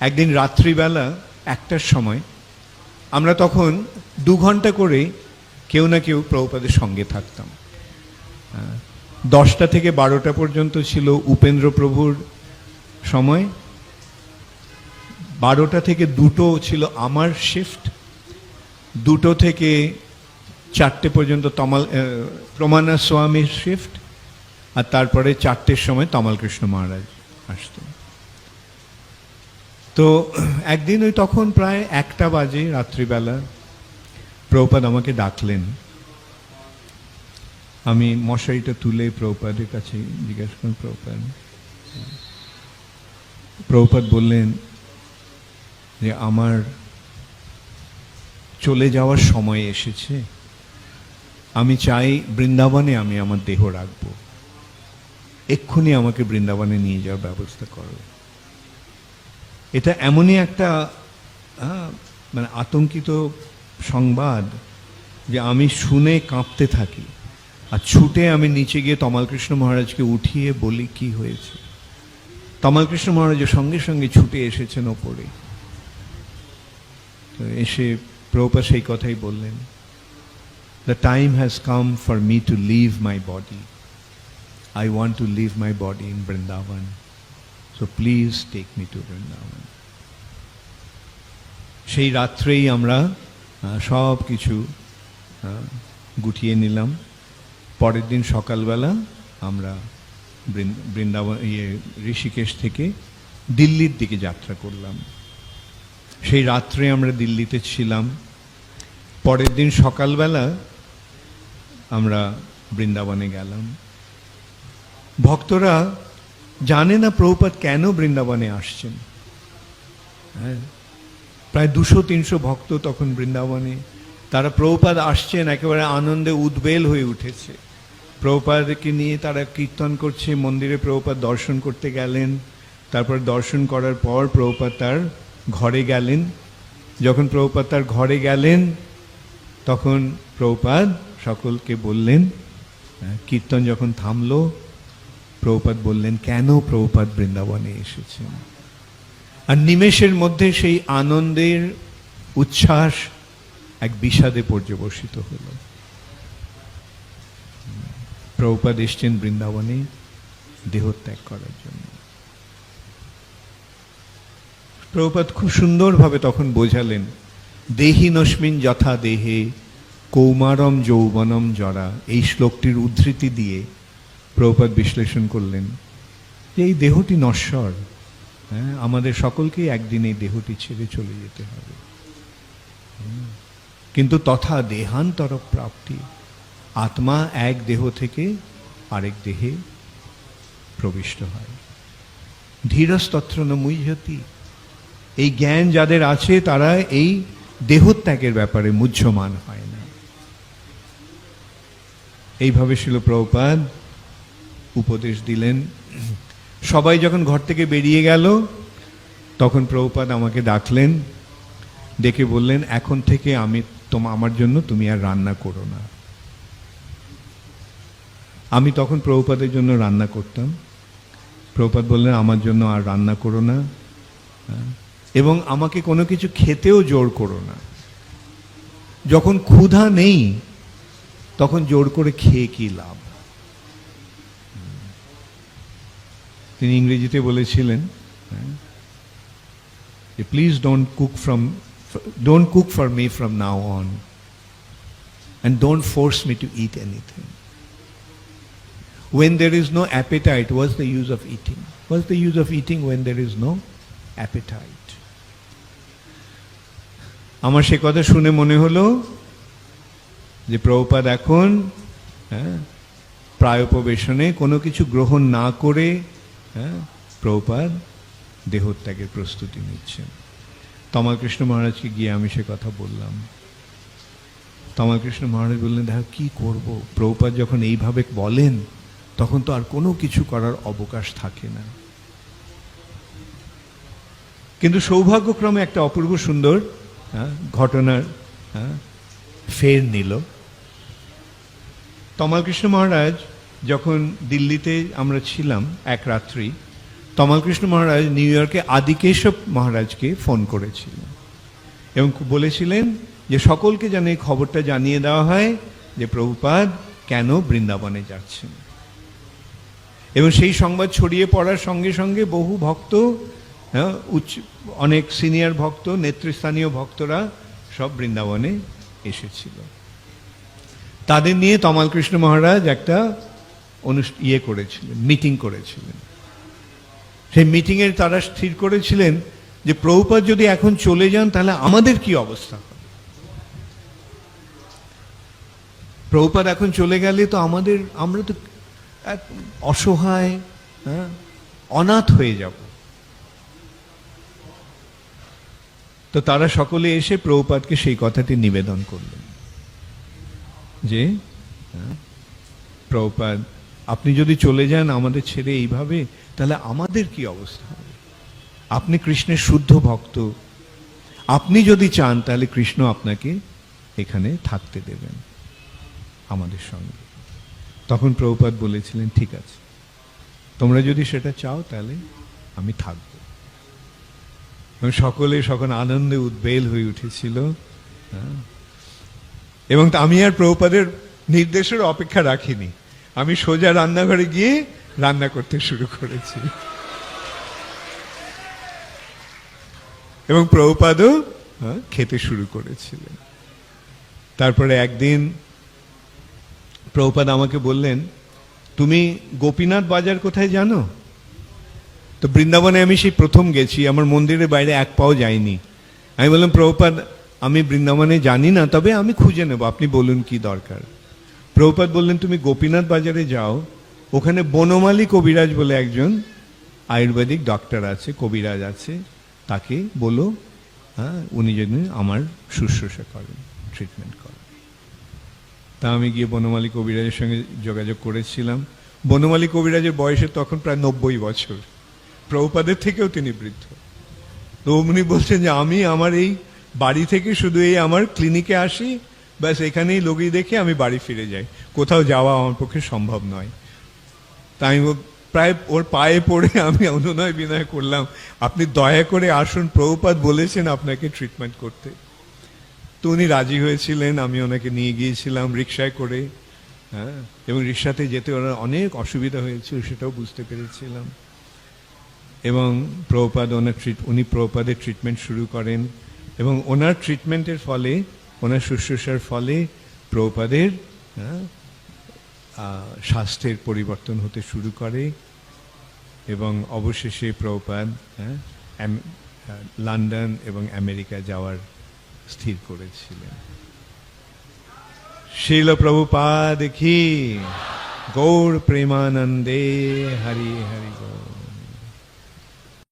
একদিন রাত্রিবেলা, একটার সময়, আমরা তখন দু ঘণ্টা করে কেউ না কেউ প্রভুপাদের সঙ্গে থাকতাম। দশটা থেকে বারোটা পর্যন্ত ছিল উপেন্দ্র প্রভুর সময়। বারোটা থেকে দুটো ছিল আমার শিফট দুটো থেকে চারটে পর্যন্ত তমাল প্রমানা স্বামীর শিফট আর তারপরে চারটের সময় তমাল কৃষ্ণ মহারাজ আসতেন। তো একদিন ওই তখন প্রায় একটা বাজে রাত্রিবেলা প্রভুপাদ আমাকে ডাকলেন। আমি মশারিটা তুলে প্রভুপাদের কাছে জিজ্ঞাসা করলাম, প্রভুপাদ প্রভুপাদ বললেন যে আমার চলে যাওয়ার সময় এসেছে। আমি চাই বৃন্দাবনে আমি আমার দেহ রাখব। এক্ষুনি আমাকে বৃন্দাবনে নিয়ে যাওয়ার ব্যবস্থা করো। এটা এমনই একটা মানে আতঙ্কিত সংবাদ যে আমি শুনে কাঁপতে থাকি আর ছুটে আমি নিচে গিয়ে তমালকৃষ্ণ মহারাজকে উঠিয়ে বলি, কি হয়েছে? তমালকৃষ্ণ মহারাজের সঙ্গে সঙ্গে ছুটে এসেছেন ওপরে। তো এসে প্রভুপা সেই কথাই বললেন the time has come for me to leave my body I want to leave my body in Vrindavan so please take me to Vrindavan সেই রাত্রেই আমরা সব কিছু গুটিয়ে নিলাম। পরের দিন সকালবেলা আমরা বৃন- বৃন্দাবন ইয়ে ঋষিকেশ থেকে দিল্লির দিকে যাত্রা করলাম। সেই রাত্রে আমরা দিল্লিতে ছিলাম। পরের দিন সকালবেলা আমরা বৃন্দাবনে গেলাম। ভক্তরা জানে না প্রভুপাত কেন বৃন্দাবনে আসছেন? হ্যাঁ? প্রায় দুশো তিনশো ভক্ত তখন বৃন্দাবনে। তারা প্রভুপাদ আসছেন একেবারে আনন্দে উদ্বেল হয়ে উঠেছে। প্রভুপাদকে নিয়ে তারা কীর্তন করছে মন্দিরে প্রভুপাদ দর্শন করতে গেলেন। তারপর দর্শন করার পর প্রভুপাদ তার ঘরে গেলেন। যখন প্রভুপাদ তার ঘরে গেলেন তখন প্রভুপাদ সকলকে বললেন হ্যাঁ, কীর্তন যখন থামলো প্রভুপাদ বললেন, কেন প্রভুপাদ বৃন্দাবনে এসেছেন? আর নিমেষের মধ্যে সেই আনন্দের উচ্ছ্বাস এক বিষাদে পর্যবসিত হল। প্রভুপাদ এসছেন বৃন্দাবনে দেহত্যাগ করার জন্য। প্রভুপাদ খুব সুন্দরভাবে তখন বোঝালেন দেহিনস্মিন যথা দেহে, কৌমারম যৌবনম জরা। এই শ্লোকটির উদ্ধৃতি দিয়ে প্রভুপাদ বিশ্লেষণ করলেন যে এই দেহটি নশ্বর হ্যাঁ আমাদের সকলকেই একদিন এই দেহটি ছেড়ে চলে যেতে হবে। কিন্তু তথা দেহান্তর প্রাপ্তি, আত্মা এক দেহ থেকে আরেক দেহে প্রবিষ্ট হয়। ধীরস্তত্র মুহ্যতি এই জ্ঞান যাদের আছে তারা এই দেহত্যাগের ব্যাপারে মুহ্যমান হয় না। এইভাবে ছিল প্রভুপাদ উপদেশ দিলেন। সবাই যখন ঘর থেকে বেরিয়ে গেল, তখন প্রভুপাদ আমাকে ডাকলেন, ডেকে বললেন, এখন থেকে আমি তোমা, আমার জন্য তুমি আর রান্না করো না। আমি তখন প্রভুপাদের জন্য রান্না করতাম। প্রভুপাদ বললেন, আমার জন্য আর রান্না করো না হ্যাঁ। এবং আমাকে কোনো কিছু খেতেও জোর করো না। যখন ক্ষুধা নেই, তখন জোর করে খেয়ে কি লাভ? তিনি ইংরেজিতে বলেছিলেন হ্যাঁ, যে please don't cook from don't cook for me from now on and don't force me to eat anything when there is no appetite, what's the use of eating? What's the use of eating when there is no appetite? আমার সে কথা শুনে মনে হলো যে প্রভুপাদ এখন হ্যাঁ প্রায়োপবেশনে কোনো কিছু গ্রহণ না করে হ্যাঁ? প্রভুপাদ দেহত্যাগের প্রস্তুতি নিচ্ছেন। তমালকৃষ্ণ মহারাজকে গিয়ে আমি সে কথা বললাম। তমালকৃষ্ণ মহারাজ বললেন দেখো কি করব? প্রভুপাদ যখন এইভাবে বলেন তখন তো আর কোনো কিছু করার অবকাশ থাকে না। কিন্তু সৌভাগ্যক্রমে একটা অপূর্ব সুন্দর হ্যাঁ, ঘটনার হ্যাঁ, ফের নিল। তমালকৃষ্ণ মহারাজ যখন দিল্লিতে আমরা ছিলাম এক রাত্রি তমালকৃষ্ণ মহারাজ নিউ ইয়র্কে আদিকেশব মহারাজকে ফোন করেছিলেন এবং বলেছিলেন যে সকলকে যেন এই খবরটা জানিয়ে দেওয়া হয় যে প্রভুপাদ কেন বৃন্দাবনে যাচ্ছেন। এবং সেই সংবাদ ছড়িয়ে পড়ার সঙ্গে সঙ্গে বহু ভক্ত হ্যাঁ, উচ্চ অনেক সিনিয়র ভক্ত নেতৃস্থানীয় ভক্তরা সব বৃন্দাবনে এসেছিল। তাদের নিয়ে তমালকৃষ্ণ মহারাজ একটা ইয়ে করেছিলেন মিটিং করেছিলেন। সেই মিটিংয়ের তারা স্থির করেছিলেন যে প্রভুপাদ যদি এখন চলে যান তাহলে আমাদের কি অবস্থা হবে? প্রভুপাদ এখন চলে গেলে তো আমাদের আমরা তো এক অসহায় হ্যাঁ, অনাথ হয়ে যাব। তো তারা সকলে এসে প্রভুপাদকে সেই কথাটি নিবেদন করলেন। যে হ্যাঁ, প্রভুপাদ আপনি যদি চলে যান আমাদের ছেড়ে এইভাবে, তাহলে আমাদের কি অবস্থা? হবে আপনি কৃষ্ণের শুদ্ধ ভক্ত। আপনি যদি চান, তাহলে কৃষ্ণ আপনাকে এখানে থাকতে দেবেন আমাদের সঙ্গে। তখন প্রভুপাদ বলেছিলেন, ঠিক আছে, তোমরা যদি সেটা চাও, তাহলে আমি থাকব। এবং সকলে সকল আনন্দে উদ্বেল হয়ে উঠেছিল হ্যাঁ। এবং আমি আর প্রভুপাদের নির্দেশের অপেক্ষা রাখিনি। আমি সোজা রান্নাঘরে গিয়ে রান্না করতে শুরু করেছি। এবং প্রভুপাদও খেতে শুরু করেছিলেন। তারপরে একদিন প্রভুপাদ আমাকে বললেন, তুমি গোপীনাথ বাজার কোথায় জানো? তো বৃন্দাবনে আমি সেই প্রথম গেছি, আমার মন্দিরের বাইরে এক পাও যাইনি। আমি বললাম, প্রভুপাদ, আমি বৃন্দাবনে জানি না, তবে আমি খুঁজে নেব, আপনি বলুন কি দরকার? প্রভুপাদ বললেন, তুমি গোপীনাথ বাজারে যাও। ওখানে বনমালী কবিরাজ বলে একজন আয়ুর্বেদিক ডক্টর আছে, কবিরাজ আছে। তাকে বলো হ্যাঁ উনি যেন আমার শুশ্রূষা করেন ট্রিটমেন্ট করেন। তা আমি গিয়ে বনমালী কবিরাজের সঙ্গে যোগাযোগ করেছিলাম। বনমালী কবিরাজের বয়সে তখন প্রায় নব্বই বছর। প্রভুপাদের থেকেও তিনি বৃদ্ধ। তো উনি বলছেন যে, আমি আমার এই বাড়ি থেকে শুধু এই আমার ক্লিনিকে আসি ব্যাস, এখানেই রোগী দেখে আমি বাড়ি ফিরে যাই। কোথাও যাওয়া আমার পক্ষে সম্ভব নয়। তাই আমি প্রায় ওর পায়ে পড়ে আমি অনুনয় বিনয় করলাম, আপনি দয়া করে আসুন, প্রভুপাদ বলেছেন আপনাকে ট্রিটমেন্ট করতে। তো উনি রাজি হয়েছিলেন, আমি ওনাকে নিয়ে গিয়েছিলাম রিক্সায় করে হ্যাঁ এবং রিক্সাতে যেতে ওনার অনেক অসুবিধা হয়েছিল, সেটাও বুঝতে পেরেছিলাম। এবং প্রভুপাদ ওনার ট্রিট উনি প্রভুপাদের ট্রিটমেন্ট শুরু করেন, এবং ওনার ট্রিটমেন্টের ফলে ওনার শুশ্রূষার ফলে প্রভুপাদের হ্যাঁ, স্বাস্থ্যের পরিবর্তন হতে শুরু করে এবং অবশেষে প্রভুপাদ হ্যাঁ, লন্ডন এবং আমেরিকা যাওয়ার স্থির করেছিলেন। শিল প্রভুপাদ কি গৌর প্রেমানন্দে হরি হরি গৌর।